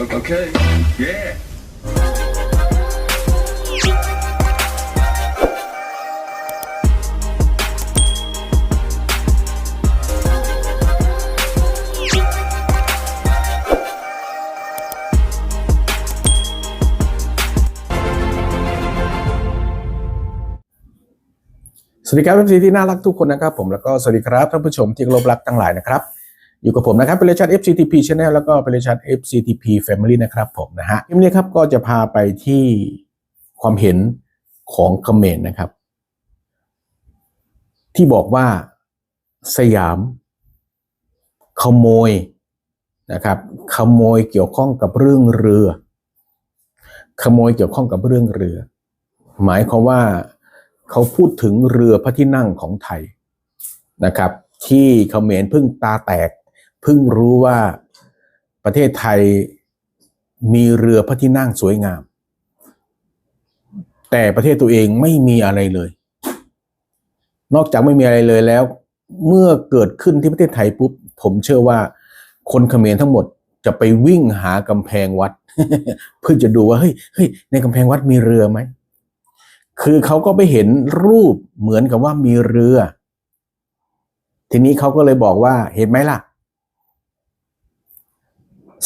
Okay. Yeah. สวัสดีครับเอฟซีที่น่ารักทุกคนนะครับผมแล้วก็สวัสดีครับท่านผู้ชมที่เคารพรักทั้งหลายนะครับ อยู่กับผมนะครับเป็นเลชัน FCTP Channel แล้วก็เป็นเลชัน FCTP Family นะครับผมนะฮะคลิปนี้ครับก็จะพาไปที่ความเห็นของคอมเมนต์นะครับ ที่บอกว่าสยาม ขโมยนะครับ ขโมยเกี่ยวข้องกับเรื่องเรือ ขโมยเกี่ยวข้องกับเรื่องเรือ หมายความว่าเขาพูดถึงเรือพระที่นั่งของไทยนะครับ ที่เขมรเพิ่งตาแตก เพิ่งรู้ว่าประเทศไทยมีเรือพระที่นั่งสวยงาม แต่ประเทศตัวเองไม่มีอะไรเลย นอกจากไม่มีอะไรเลยแล้ว เมื่อเกิดขึ้นที่ประเทศไทยปุ๊บผมเชื่อว่า คนเขมรทั้งหมดจะไปวิ่งหากำแพงวัด เพื่อจะดูว่าเฮ้ยเฮ้ยในกำแพงวัดมีเรือไหมคือเขาก็ไปเห็นรูปเหมือนกับว่ามีเรือ ทีนี้เขาก็เลยบอกว่าเห็นไหมล่ะ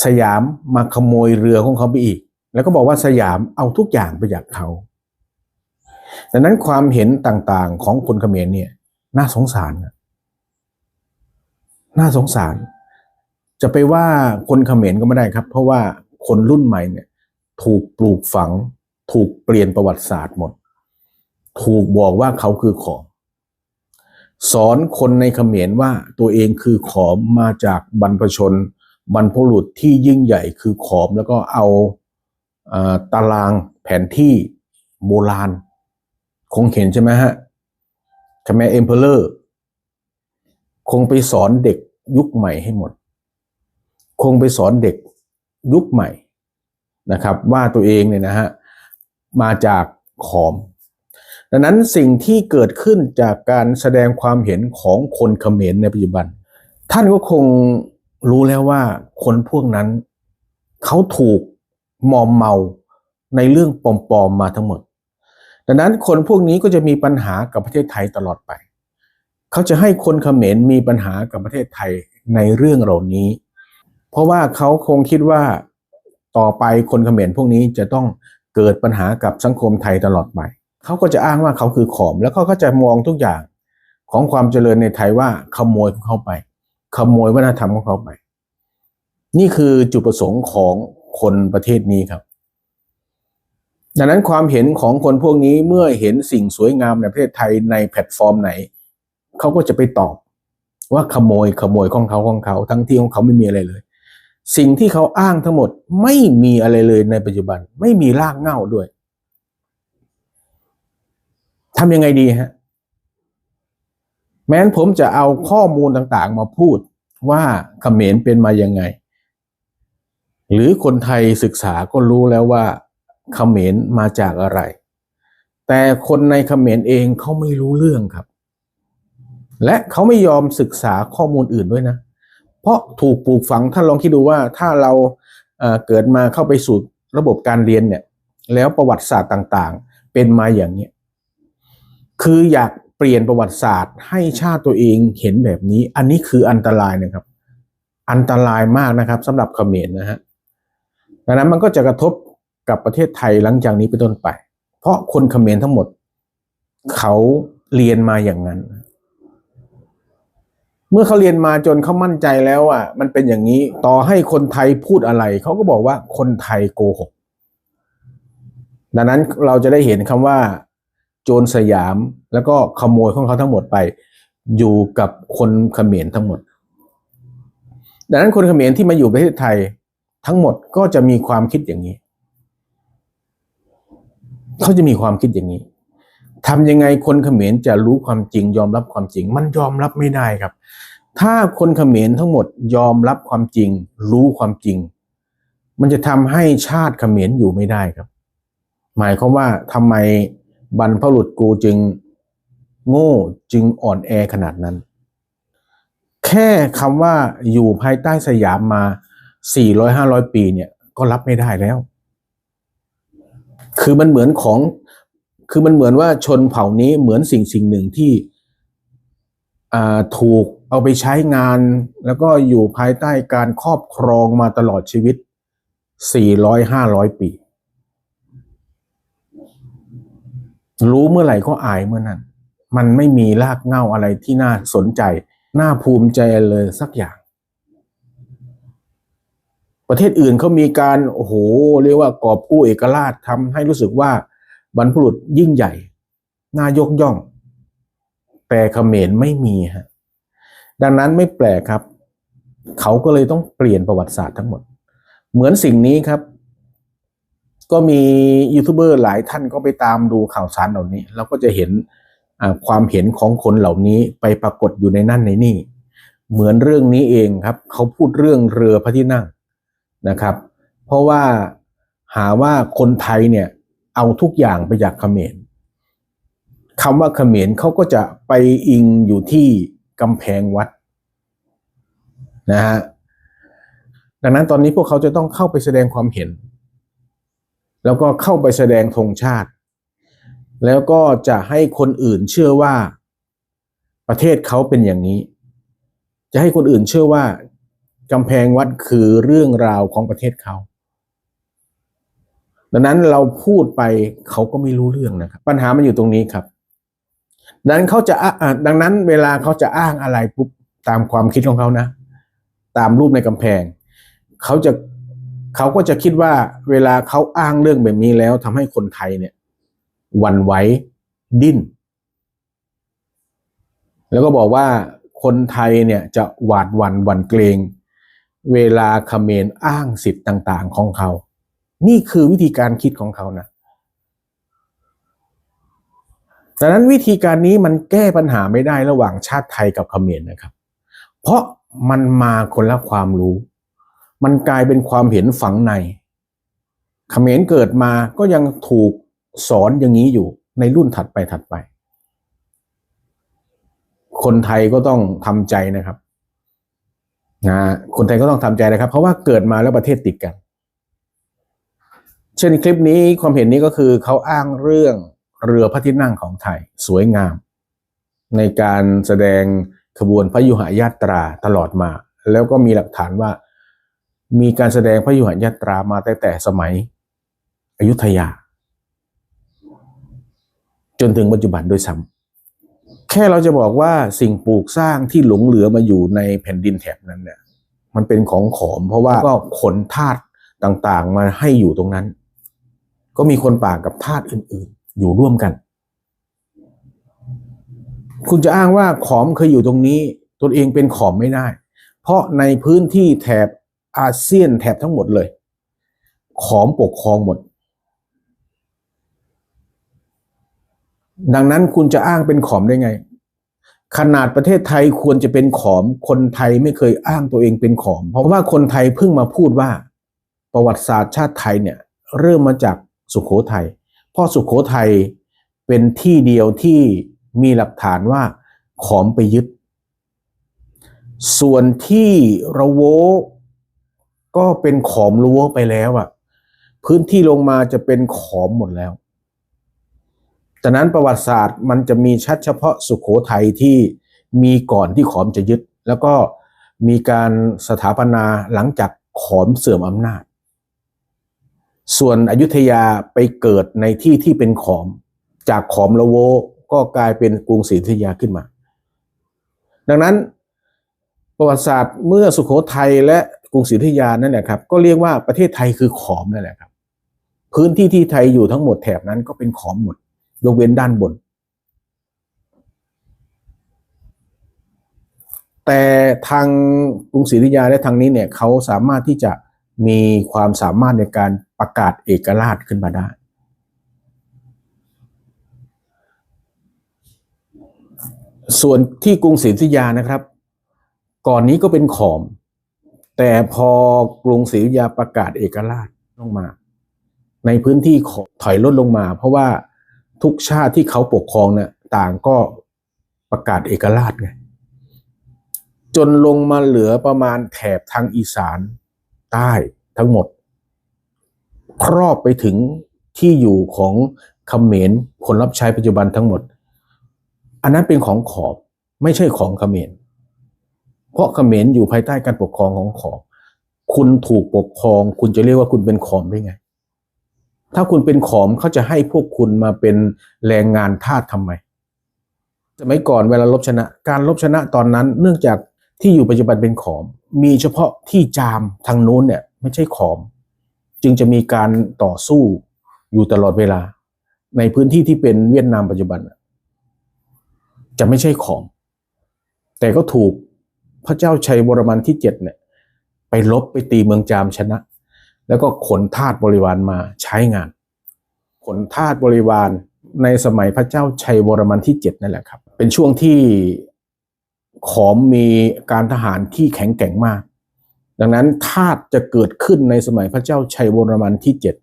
สยามมาขโมยเรือของเขาไปอีก แล้วก็บอกว่าสยามเอาทุกอย่างไปจากเขาดังนั้นความเห็นต่างๆของคนเขมรเนี่ย น่าสงสารนะน่าสงสาร จะไปว่าคนเขมรก็ไม่ได้ครับ เพราะว่าคนรุ่นใหม่เนี่ยถูกปลูกฝัง ถูกเปลี่ยนประวัติศาสตร์หมด ถูกบอกว่าเขาคือขอมสอนคนในเขมรว่าตัวเองคือขอมมาจากบรรพชน บรรพบุรุษที่ยิ่งใหญ่คือขอมแล้วก็เอาตารางแผนที่โบราณ คงเห็นใช่ไหมฮะคแมเอ็มเพลเลอร์คงไปสอนเด็กยุคใหม่ให้หมด คงไปสอนเด็กยุคใหม่นะครับ ว่าตัวเองเนี่ยนะฮะมาจากขอม ดังนั้นสิ่งที่เกิดขึ้นจากการแสดงความเห็นของคนเขมรในปัจจุบัน ท่านก็คง รู้แล้วว่าคนพวกนั้น เขาถูกมอมเมาในเรื่องปลอมๆมาทั้งหมด ดังนั้นคนพวกนี้ก็จะมีปัญหากับประเทศไทยตลอดไป เขาจะให้คนเขมรมีปัญหากับประเทศไทยในเรื่องเหล่านี้ เพราะว่าเขาคงคิดว่าต่อไปคนเขมรพวกนี้จะต้องเกิดปัญหากับสังคมไทยตลอดไป เขาก็จะอ้างว่าเขาคือขอม แล้วเขาก็จะมองทุกอย่างของความเจริญในไทยว่าขโมยของเขาไป ขโมยวัฒนธรรมของเขาไป นี่คือจุดประสงค์ของคนประเทศนี้ครับ ดังนั้นความเห็นของคนพวกนี้เมื่อเห็นสิ่งสวยงามในประเทศไทยในแพลตฟอร์มไหน เขาก็จะไปตอบว่าขโมยขโมยของเขาของเขา ทั้งที่ของเขาไม่มีอะไรเลย สิ่งที่เขาอ้างทั้งหมดไม่มีอะไรเลยในปัจจุบัน ไม่มีรากเหง้าด้วยทำยังไงดีฮะ แม้นผมจะเอาข้อมูลต่างๆ มาพูดว่าเขมรเป็นมายังไง หรือคนไทยศึกษาก็รู้แล้วว่าเขมรมาจากอะไร แต่คนในเขมรเองเขาไม่รู้เรื่องครับ และเขาไม่ยอมศึกษาข้อมูลอื่นด้วยนะ เพราะถูกปลูกฝังท่านลองคิดดูว่าถ้าเราเเกิดมาเข้าไปสู่ระบบการเรียนเนี่ย แล้วประวัติศาสตร์ต่างๆ เป็นมาอย่างนี้คืออยาก เปลี่ยนประวัติศาสตร์ ให้ชาติตัวเองเห็นแบบนี้ อันนี้คืออันตรายนะครับ อันตรายมากนะครับสำหรับเขมรนะฮะดังนั้นมันก็จะกระทบกับประเทศไทยหลังจากนี้เป็นต้นไป เพราะคนเขมรทั้งหมด เขาเรียนมาอย่างนั้น เมื่อเขาเรียนมาจนเขามั่นใจแล้วอะมันเป็นอย่างนี้ต่อให้คนไทยพูดอะไรเขาก็บอกว่าคนไทยโกหกดังนั้นเราจะได้เห็นคำว่า โจรสยาม แล้วก็ขโมยของเขาทั้งหมดไป อยู่กับคนเขมรทั้งหมด ดังนั้นคนเขมรที่มาอยู่ประเทศไทยทั้งหมดก็จะมีความคิดอย่างนี้ เขาจะมีความคิดอย่างนี้ทำยังไงคนเขมรจะรู้ความจริง ยอมรับความจริง มันยอมรับไม่ได้ครับ ถ้าคนเขมรทั้งหมดยอมรับความจริง รู้ความจริง มันจะทำให้ชาติเขมรอยู่ไม่ได้ครับ หมายความว่าทำไม บรรพบุรุษกูจึงโง่จึงอ่อนแอขนาดนั้น แค่คำว่าอยู่ภายใต้สยามมา 400-500 ปีเนี่ยก็รับไม่ได้แล้ว คือมันเหมือนของ คือมันเหมือนว่าชนเผ่านี้เหมือนสิ่งสิ่งหนึ่งที่ถูกเอาไปใช้งาน แล้วก็อยู่ภายใต้การครอบครองมาตลอดชีวิต 400-500 ปี รู้เมื่อไหร่ก็อายเมื่อนั้น มันไม่มีรากเง้าอะไรที่น่าสนใจ น่าภูมิใจเลยสักอย่าง ประเทศอื่นเขามีการโอ้โหเรียกว่ากอบกู้เอกราชทำให้รู้สึกว่าบรรพบุรุษยิ่งใหญ่ น่ายกย่อง แต่เขมรไม่มีฮะดังนั้นไม่แปลกครับ เขาก็เลยต้องเปลี่ยนประวัติศาสตร์ทั้งหมด เหมือนสิ่งนี้ครับ ก็มียูทูบเบอร์หลายท่านก็ไปตามดูข่าวสารเหล่านี้เราก็จะเห็นความเห็นของคนเหล่านี้ไปปรากฏอยู่ในนั่นในนี่ เหมือนเรื่องนี้เองครับ เขาพูดเรื่องเรือพระที่นั่งนะครับ เพราะว่าหาว่าคนไทยเนี่ยเอาทุกอย่างไปจากเขมรคำว่าเขมรเขาก็จะไปอิงอยู่ที่กำแพงวัดนะฮะดังนั้นตอนนี้พวกเขาจะต้องเข้าไปแสดงความเห็น แล้วก็เข้าไปแสดงธงชาติ แล้วก็จะให้คนอื่นเชื่อว่าประเทศเขาเป็นอย่างนี้ จะให้คนอื่นเชื่อว่ากำแพงวัดคือเรื่องราวของประเทศเขาดังนั้นเราพูดไปเขาก็ไม่รู้เรื่องนะครับ ปัญหามันอยู่ตรงนี้ครับดังนั้นเขาจะดังนั้นเวลาเขาจะอ้างอะไรปุ๊บตามความคิดของเขานะ ตามรูปในกำแพง เขาจะ เขาก็จะคิดว่าเวลาเขาอ้างเรื่องแบบนี้แล้วทำให้คนไทยเนี่ยวันไหวดิ้น แล้วก็บอกว่าคนไทยเนี่ยจะหวาดหวั่นหวั่นเกรง เวลาเขมรอ้างสิทธิ์ต่างๆของเขา นี่คือวิธีการคิดของเขานะดังนั้นวิธีการนี้มันแก้ปัญหาไม่ได้ระหว่างชาติไทยกับเขมรนะครับ เพราะมันมาคนละความรู้ มันกลายเป็นความเห็นฝังในเขมรเกิดมาก็ยังถูกสอนอย่างนี้อยู่ในรุ่นถัดไปถัดไป คนไทยก็ต้องทำใจนะครับนะคนไทยก็ต้องทำใจนะครับ เพราะว่าเกิดมาแล้วประเทศติดกัน เช่นคลิปนี้ความเห็นนี้ก็คือเขาอ้างเรื่องเรือพระที่นั่งของไทยสวยงาม ในการแสดงขบวนพระยุหายาตราตลอดมา แล้วก็มีหลักฐานว่า มีการแสดงพระยุหายาตรามาตั้งแต่สมัยอยุธยา จนถึงปัจจุบันด้วยซ้ำแค่เราจะบอกว่าสิ่งปลูกสร้างที่หลงเหลือมาอยู่ในแผ่นดินแถบนั้นเนี่ยมันเป็นของขอม เพราะว่าก็ขนธาตุต่างๆ มาให้อยู่ตรงนั้น ก็มีคนป่ากับธาตุอื่นๆ อยู่ร่วมกัน คุณจะอ้างว่าขอมเคยอยู่ตรงนี้ ตนเองเป็นขอมไม่ได้ เพราะในพื้นที่แถบ อาเซียนแถบทั้งหมดเลย ขอมปกครองหมด ดังนั้นคุณจะอ้างเป็นขอมได้ไง ขนาดประเทศไทยควรจะเป็นขอม คนไทยไม่เคยอ้างตัวเองเป็นขอม เพราะว่าคนไทยเพิ่งมาพูดว่า ประวัติศาสตร์ชาติไทยเนี่ยเริ่มมาจากสุขโขทัยเพราะสุขโขทัยเป็นที่เดียวที่มีหลักฐานว่าขอมไปยึด ส่วนที่ระโว ก็เป็นขอมรั้วไปแล้วอะพื้นที่ลงมาจะเป็นขอมหมดแล้วจากนั้นประวัติศาสตร์มันจะมีชัดเฉพาะสุขโขทัยที่มีก่อนที่ขอมจะยึด แล้วก็มีการสถาปนาหลังจากขอมเสื่อมอำนาจ ส่วนอยุธยาไปเกิดในที่ที่เป็นขอม จากขอมละโวก็กลายเป็นกรุงศรีอยุธยาขึ้นมา ดังนั้นประวัติศาสตร์เมื่อสุขโขทัยและ กรุงศรีอยุธยานั่นแหละครับก็เรียกว่าประเทศไทยคือขอมนั่นแหละครับ พื้นที่ที่ไทยอยู่ทั้งหมดแถบนั้นก็เป็นขอมหมดยกเว้นด้านบน แต่ทางกรุงศรีอยุธยาและทางนี้เนี่ยเขาสามารถที่จะมีความสามารถในการประกาศเอกราชขึ้นมาได้ ส่วนที่กรุงศรีอยุธยานะครับ ก่อนนี้ก็เป็นขอม แต่พอกรุงศรีอยุธยาประกาศเอกราชลงมา ในพื้นที่ขอถอยลดลงมา เพราะว่าทุกชาติที่เขาปกครองเนี่ยต่างก็ประกาศเอกราชไงจนลงมาเหลือประมาณแถบทางอีสานใต้ทั้งหมด ครอบไปถึงที่อยู่ของเขมรคนรับใช้ปัจจุบันทั้งหมด อันนั้นเป็นของขอมไม่ใช่ของเขมร เพราะเขมรอยู่ภายใต้การปกครองของขอมคุณถูกปกครอง คุณจะเรียกว่าคุณเป็นขอมได้ไง ถ้าคุณเป็นขอมเขาจะให้พวกคุณมาเป็นแรงงานทาสทำไมสมัยก่อนเวลาลบชนะ การลบชนะตอนนั้นเนื่องจากที่อยู่ปัจจุบันเป็นขอม มีเฉพาะที่จามทางนู้นเนี่ยไม่ใช่ขอม จึงจะมีการต่อสู้อยู่ตลอดเวลา ในพื้นที่ที่เป็นเวียดนามปัจจุบัน จะไม่ใช่ขอม แต่ก็ถูก พระเจ้าชัยวรมันที่เจ็ดเนี่ยไปลบไปตีเมืองจามชนะ แล้วก็ขนทาสบริวารมาใช้งาน ขนทาสบริวารในสมัยพระเจ้าชัยวรมันที่เจ็ดนั่นแหละครับ เป็นช่วงที่ขอมมีการทหารที่แข็งแกร่งมาก ดังนั้นทาสจะเกิดขึ้นในสมัยพระเจ้าชัยวรมันที่เจ็ด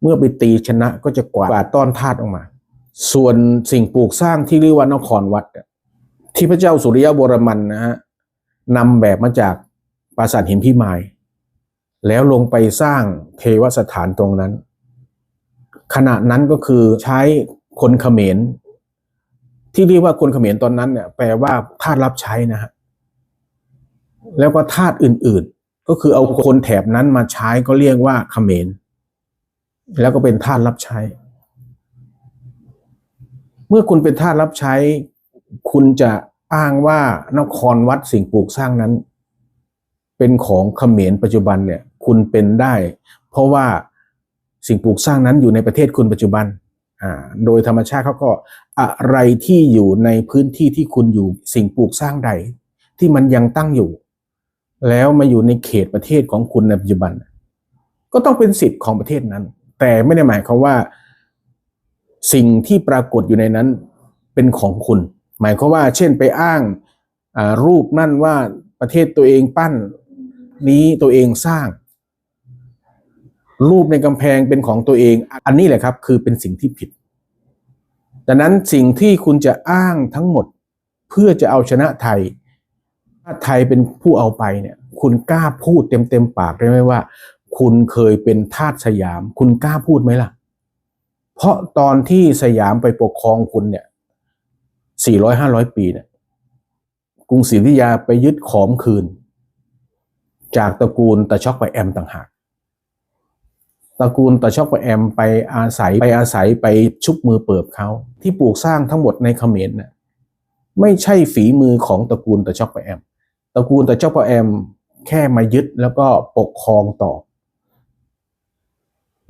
เมื่อไปตีชนะก็จะกวาดต้อนทาสออกมา ส่วนสิ่งปลูกสร้างที่เรียกว่านครวัดที่พระเจ้าสุริยะวรมันนะฮะ นำแบบมาจากปราสาทหินพิมาย แล้วลงไปสร้างเทวสถานตรงนั้น ขณะนั้นก็คือใช้คนเขมรที่เรียกว่าคนเขมรตอนนั้นเนี่ยแปลว่าทาสรับใช้นะฮะแล้วก็ทาสอื่นๆ ก็คือเอาคนแถบนั้นมาใช้ก็เรียกว่าเขมรแล้วก็เป็นทาสรับใช้ เมื่อคุณเป็นทาสรับใช้ คุณจะ อ้างว่านครวัดสิ่งปลูกสร้างนั้น เป็นของเขมรปัจจุบันเนี่ย คุณเป็นได้ เพราะว่าสิ่งปลูกสร้างนั้นอยู่ในประเทศคุณปัจจุบันอ่าโดยธรรมชาติเขาก็อะไรที่อยู่ในพื้นที่ที่คุณอยู่สิ่งปลูกสร้างใด ที่มันยังตั้งอยู่ แล้วมาอยู่ในเขตประเทศของคุณในปัจจุบัน ก็ต้องเป็นสิทธิ์ของประเทศนั้น แต่ไม่ได้หมายความว่า สิ่งที่ปรากฏอยู่ในนั้นเป็นของคุณ หมายความว่าเช่นไปอ้างรูปนั่นว่าประเทศตัวเองปั้นนี้ตัวเองสร้าง รูปในกำแพงเป็นของตัวเอง อันนี้แหละครับ คือเป็นสิ่งที่ผิดดังนั้นสิ่งที่คุณจะอ้างทั้งหมดเพื่อจะเอาชนะไทยถ้าไทยเป็นผู้เอาไปเนี่ย คุณกล้าพูดเต็มเต็มๆปากได้ไหมว่า คุณเคยเป็นทาสสยาม คุณกล้าพูดไหมล่ะ เพราะตอนที่สยามไปปกครองคุณเนี่ย สี่ร้อยห้าร้อยปีเนี่ยกรุงศรีอยุธยาไปยึดขอมคืน จากตระกูลตะช็อกไปแอมต่างหากตระกูลตะช็อกไปแอมไปอาศัยไปอาศัยไปชุบมือเปิบเขาที่ปลูกสร้างทั้งหมดในเขมรน่ะไม่ใช่ฝีมือของตระกูลตะช็อกไปแอมตระกูลตะช็อกไปแอมแค่มายึดแล้วก็ปกครองต่อ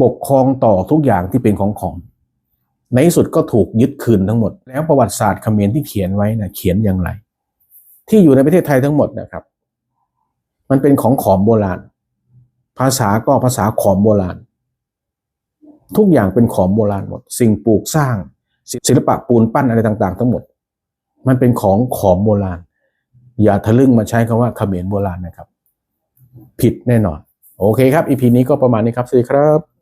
ปกครองต่อทุกอย่างที่เป็นของของ ในที่สุดก็ถูกยึดคืนทั้งหมด แล้วประวัติศาสตร์เขมรที่เขียนไว้นะเขียนอย่างไร ที่อยู่ในประเทศไทยทั้งหมดนะครับ มันเป็นของขอมโบราณ ภาษาก็ภาษาขอมโบราณ ทุกอย่างเป็นขอมโบราณหมด สิ่งปลูกสร้างศิลปะปูนปั้นอะไรต่าง ๆ ทั้งหมด มันเป็นของขอมโบราณ อย่าทะลึ่งมาใช้คำว่าเขมรโบราณนะครับ ผิดแน่นอน โอเคครับอีพีนี้ก็ประมาณนี้ครับสวัสดีครับ